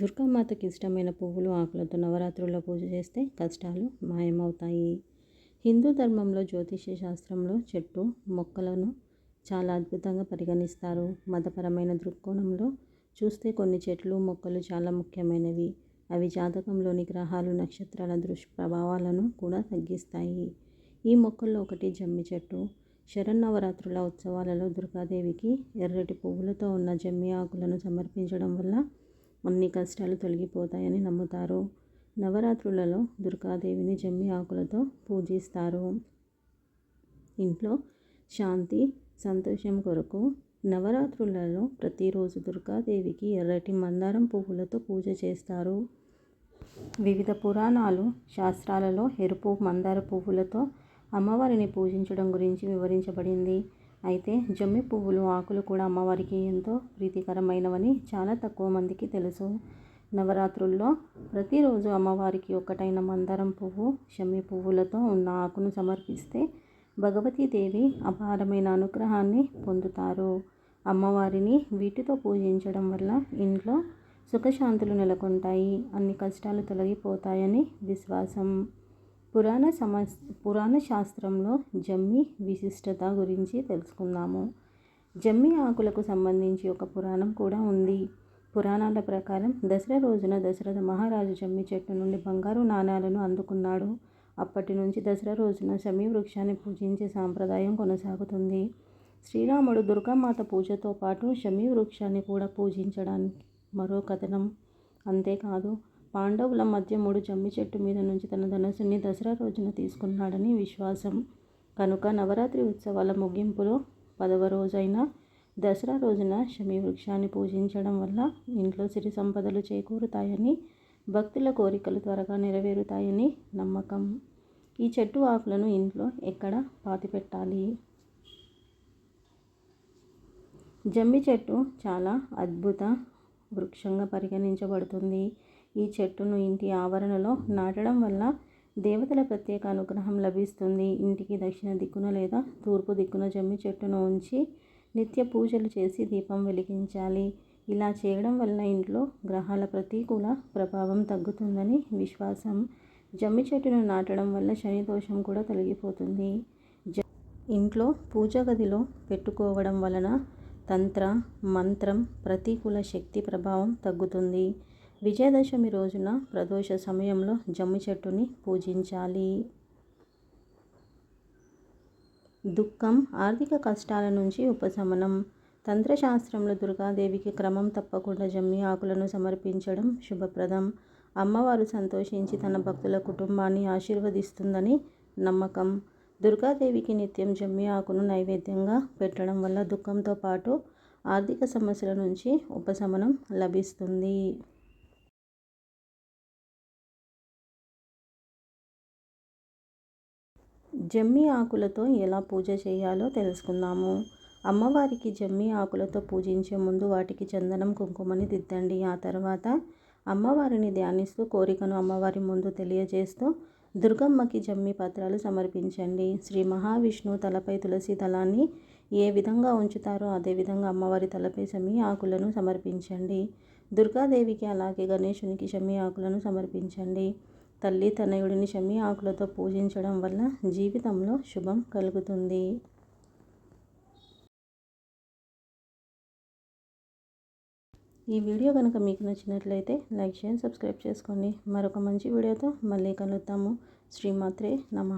దుర్గామాతకి ఇష్టమైన పువ్వులు ఆకులతో నవరాత్రుల్లో పూజ చేస్తే కష్టాలు మాయమవుతాయి. హిందూ ధర్మంలో జ్యోతిష్య శాస్త్రంలో చెట్టు మొక్కలను చాలా అద్భుతంగా పరిగణిస్తారు. మతపరమైన దృక్కోణంలో చూస్తే కొన్ని చెట్లు మొక్కలు చాలా ముఖ్యమైనవి. అవి జాతకంలోని గ్రహాలు నక్షత్రాల దుష్ప్రభావాలను కూడా తగ్గిస్తాయి. ఈ మొక్కల్లో ఒకటి జమ్మి చెట్టు. శరన్నవరాత్రుల ఉత్సవాలలో దుర్గాదేవికి ఎర్రటి పువ్వులతో ఉన్న జమ్మి ఆకులను సమర్పించడం వల్ల అన్ని కష్టాలు తొలగిపోతాయని నమ్ముతారు. నవరాత్రులలో దుర్గాదేవిని జమ్మి ఆకులతో పూజిస్తారు. ఇంట్లో శాంతి సంతోషం కొరకు నవరాత్రులలో ప్రతిరోజు దుర్గాదేవికి ఎర్రటి మందారం పువ్వులతో పూజ చేస్తారు. వివిధ పురాణాలు శాస్త్రాలలో ఎరుపు మందార పువ్వులతో అమ్మవారిని పూజించడం గురించి వివరించబడింది. అయితే జమ్మి పువ్వులు ఆకులు కూడా అమ్మవారికి ఎంతో ప్రీతికరమైనవని చాలా తక్కువ మందికి తెలుసు. నవరాత్రుల్లో ప్రతిరోజు అమ్మవారికి ఒక్కటైన మందారం పువ్వు జమ్మి పువ్వులతో ఉన్న ఆకును సమర్పిస్తే భగవతీదేవి అపారమైన అనుగ్రహాన్ని పొందుతారు. అమ్మవారిని వీటితో పూజించడం వల్ల ఇంట్లో సుఖశాంతులు నెలకొంటాయి. అన్ని కష్టాలు తొలగిపోతాయని విశ్వాసం. పురాణ సమస్ పురాణ శాస్త్రంలో జమ్మి విశిష్టత గురించి తెలుసుకుందాము. జమ్మి ఆకులకు సంబంధించి ఒక పురాణం కూడా ఉంది. పురాణాల ప్రకారం దసరా రోజున దశరథ మహారాజు జమ్మి చెట్టు నుండి బంగారు నాణాలను అందుకున్నాడు. అప్పటి నుంచి దసరా రోజున శమీ వృక్షాన్ని పూజించే సాంప్రదాయం కొనసాగుతుంది. శ్రీరాముడు దుర్గామాత పూజతో పాటు శమీ వృక్షాన్ని కూడా పూజించడానికి మరో కథనం. అంతేకాదు పాండవుల మధ్య మూడు జమ్మి చెట్టు మీద నుంచి తన ధనస్సుని దసరా రోజున తీసుకున్నాడని విశ్వాసం. కనుక నవరాత్రి ఉత్సవాల ముగింపులో పదవ రోజైన దసరా రోజున శమి వృక్షాన్ని పూజించడం వల్ల ఇంట్లో సిరి సంపదలు చేకూరుతాయని భక్తుల కోరికలు త్వరగా నెరవేరుతాయని నమ్మకం. ఈ చెట్టు ఆకులను ఇంట్లో ఎక్కడ పాతిపెట్టాలి? జమ్మి చెట్టు చాలా అద్భుత వృక్షంగా పరిగణించబడుతుంది. ఈ చెట్టును ఇంటి ఆవరణలో నాటడం వల్ల దేవతల ప్రత్యేక అనుగ్రహం లభిస్తుంది. ఇంటికి దక్షిణ దిక్కున లేదా తూర్పు దిక్కున జమ్మి చెట్టును ఉంచి నిత్య పూజలు చేసి దీపం వెలిగించాలి. ఇలా చేయడం వల్ల ఇంట్లో గ్రహాల ప్రతికూల ప్రభావం తగ్గుతుందని విశ్వాసం. జమ్మి చెట్టును నాటడం వల్ల శని దోషం కూడా తొలగిపోతుంది. ఇంట్లో పూజ గదిలో పెట్టుకోవడం వలన తంత్ర మంత్రం ప్రతికూల శక్తి ప్రభావం తగ్గుతుంది. విజయదశమి రోజున ప్రదోష సమయంలో జమ్మి చెట్టుని పూజించాలి. దుఃఖం ఆర్థిక కష్టాల నుంచి ఉపశమనం. తంత్రశాస్త్రంలో దుర్గాదేవికి క్రమం తప్పకుండా జమ్మి ఆకులను సమర్పించడం శుభప్రదం. అమ్మవారు సంతోషించి తన భక్తుల కుటుంబాన్ని ఆశీర్వదిస్తుందని నమ్మకం. దుర్గాదేవికి నిత్యం జమ్మి ఆకును నైవేద్యంగా పెట్టడం వల్ల దుఃఖంతో పాటు ఆర్థిక సమస్యల నుంచి ఉపశమనం లభిస్తుంది. జమ్మి ఆకులతో ఎలా పూజ చేయాలో తెలుసుకుందాము. అమ్మవారికి జమ్మి ఆకులతో పూజించే ముందు వాటికి చందనం కుంకుమని దిద్దండి. ఆ తర్వాత అమ్మవారిని ధ్యానిస్తూ కోరికను అమ్మవారి ముందు తెలియజేస్తూ దుర్గమ్మకి జమ్మి పత్రాలు సమర్పించండి. శ్రీ మహావిష్ణువు తలపై తులసి దళాన్ని ఏ విధంగా ఉంచుతారో అదేవిధంగా అమ్మవారి తలపై జమ్మి ఆకులను సమర్పించండి. దుర్గాదేవికి అలాగే గణేశునికి జమ్మి ఆకులను సమర్పించండి. తల్లి తనయుడిని షమి ఆకులతో పూజించడం వల్ల జీవితంలో శుభం కలుగుతుంది. ఈ వీడియో కనుక మీకు నచ్చినట్లయితే లైక్ చేయండి సబ్స్క్రైబ్ చేసుకోండి. మరొక మంచి వీడియోతో మళ్ళీ కలుద్దాము. శ్రీమాత్రే నమ.